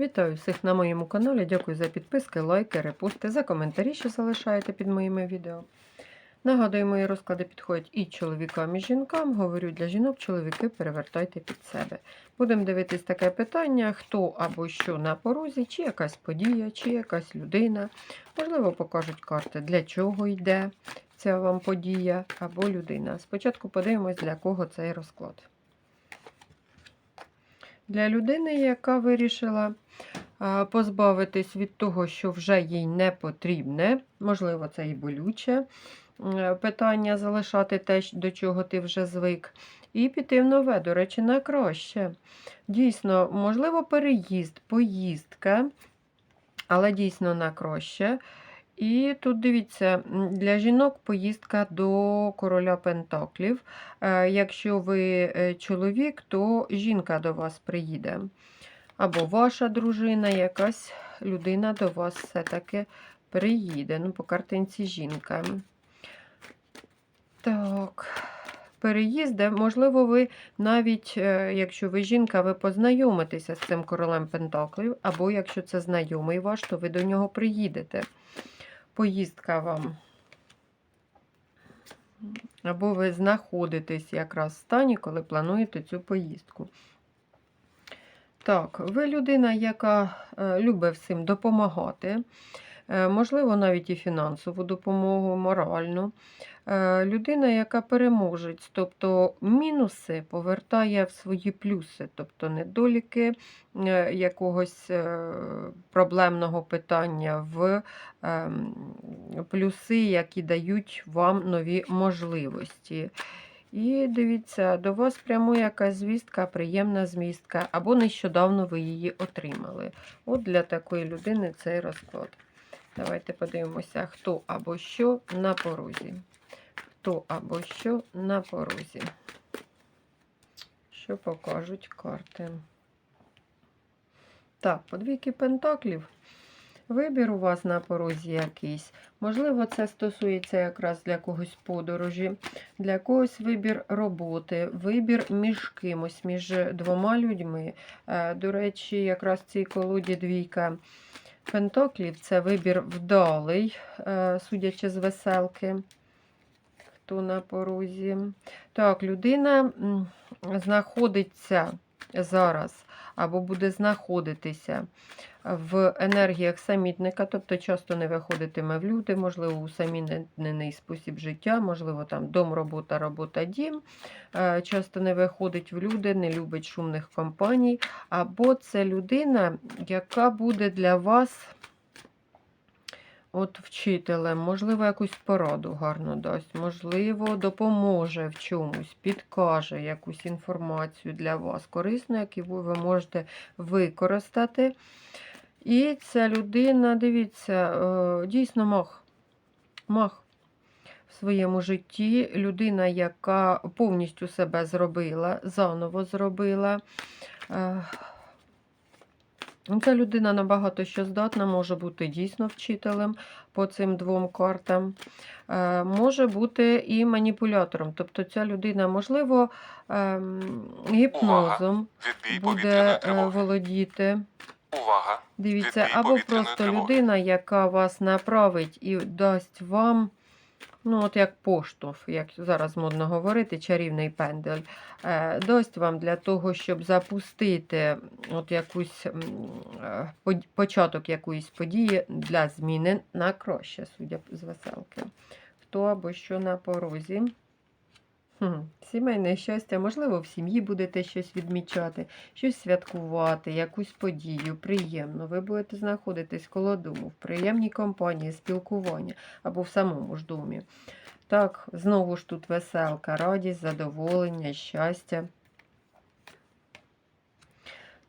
Вітаю всіх на моєму каналі. Дякую за підписки, лайки, репости, за коментарі, що залишаєте під моїми відео. Нагадую, мої розклади підходять і чоловікам, і жінкам. Говорю для жінок, чоловіки перевертайте під себе. Будемо дивитись таке питання: хто або що на порозі, чи якась подія, чи якась людина. Можливо, покажуть карти, для чого йде ця вам подія або людина. Спочатку подивимось, для кого цей розклад. Для людини, яка вирішила позбавитись від того, що вже їй не потрібне, можливо, це і болюче питання залишати те, до чого ти вже звик, і піти в нове, до речі, на краще. Дійсно, можливо, переїзд, поїздка, але дійсно на краще. І тут дивіться, для жінок поїздка до короля Пентаклів. Е, Якщо ви е, чоловік, то жінка до вас приїде. Або ваша дружина, якась людина до вас все-таки приїде. Ну, по картинці жінка. Так. Переїзде, можливо, ви навіть, е, якщо ви жінка, ви познайомитеся з цим королем Пентаклів, або якщо це знайомий ваш, то ви до нього приїдете. Поїздка вам. Або ви знаходитесь якраз в стані, коли плануєте цю поїздку. Так, ви людина, яка е, любить всім допомагати. Е, Можливо, навіть і фінансову допомогу, моральну. Е, Людина, яка переможець, тобто мінуси повертає в свої плюси, тобто недоліки е, якогось проблемного питання в ем, плюси, які дають вам нові можливості. І дивіться, до вас прямує якась звістка, приємна змістка, або нещодавно ви її отримали. От для такої людини цей розклад. Давайте подивимося, хто або що на порозі. Хто або що на порозі. Що покажуть карти? Так, подвійки пентаклів. Вибір у вас на порозі якийсь. Можливо, це стосується якраз для когось подорожі, для когось вибір роботи, вибір між кимось, між двома людьми. Е, До речі, якраз в цій колоді двійка пентаклів це вибір вдалий, е, судячи з веселки. Хто на порозі? Так, людина знаходиться зараз або буде знаходитися в енергіях самітника, тобто часто не виходитиме в люди, можливо, усамітнений спосіб життя, можливо, там дом, робота, робота, дім. Е, Часто не виходить в люди, не любить шумних компаній. Або це людина, яка буде для вас от вчителем, можливо, якусь пораду гарно дасть, можливо, допоможе в чомусь, підкаже якусь інформацію для вас корисну, яку ви можете використати. І ця людина, дивіться, е, дійсно мах. Мах в своєму житті. Людина, яка повністю себе зробила, заново зробила. Е, Ця людина набагато що здатна, може бути дійсно вчителем по цим двом картам. Е, Може бути і маніпулятором. Тобто ця людина, можливо, ем, гіпнозом Відбій буде е, володіти. Увага! Дивіться, або просто людина, яка вас направить і дасть вам, ну, от як поштовх, як зараз модно говорити, чарівний пендель, е, дасть вам для того, щоб запустити от якусь е, початок якоїсь події для зміни на краще, судя з веселки. Хто або що на порозі. Сімейне щастя, можливо, в сім'ї будете щось відмічати, щось святкувати, якусь подію, приємно. Ви будете знаходитись коло дому, в приємній компанії, спілкування або в самому ж домі. Так, знову ж тут веселка, радість, задоволення, щастя.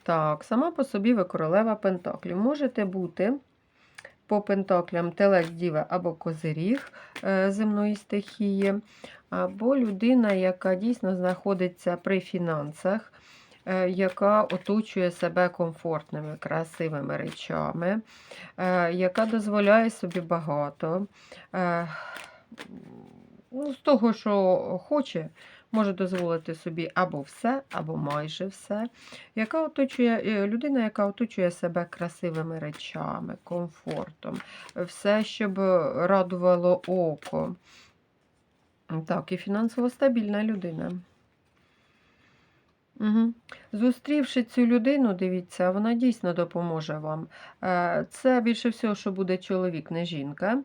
Так, сама по собі ви королева Пентаклів. Можете бути по пентаклям телець, діва або козиріг е, земної стихії, або людина, яка дійсно знаходиться при фінансах, е, яка оточує себе комфортними, красивими речами, е, яка дозволяє собі багато. ну, З того, що хоче, може дозволити собі або все, або майже все. Яка оточує, е, людина, яка оточує себе красивими речами, комфортом, все, щоб радувало око. Так, і фінансово стабільна людина. Угу. Зустрівши цю людину, дивіться, вона дійсно допоможе вам. Е, Це більше всього, що буде чоловік, не жінка.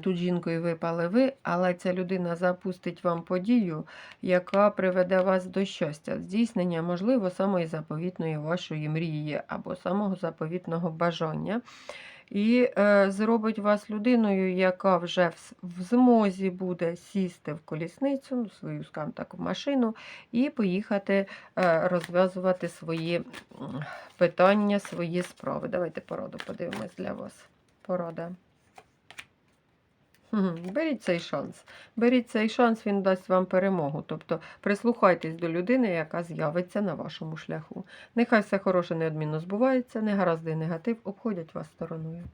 Тут жінкою випали ви, але ця людина запустить вам подію, яка приведе вас до щастя, здійснення, можливо, самої заповітної вашої мрії або самого заповітного бажання. І е, зробить вас людиною, яка вже в, в змозі буде сісти в колісницю, ну, свою, скажімо так, в машину, і поїхати е, розв'язувати свої питання, свої справи. Давайте пораду подивимось для вас. Порада. Беріть цей шанс. Беріть цей шанс, він дасть вам перемогу. Тобто прислухайтесь до людини, яка з'явиться на вашому шляху. Нехай все хороше неодмінно збувається, негаразди і негатив обходять вас стороною.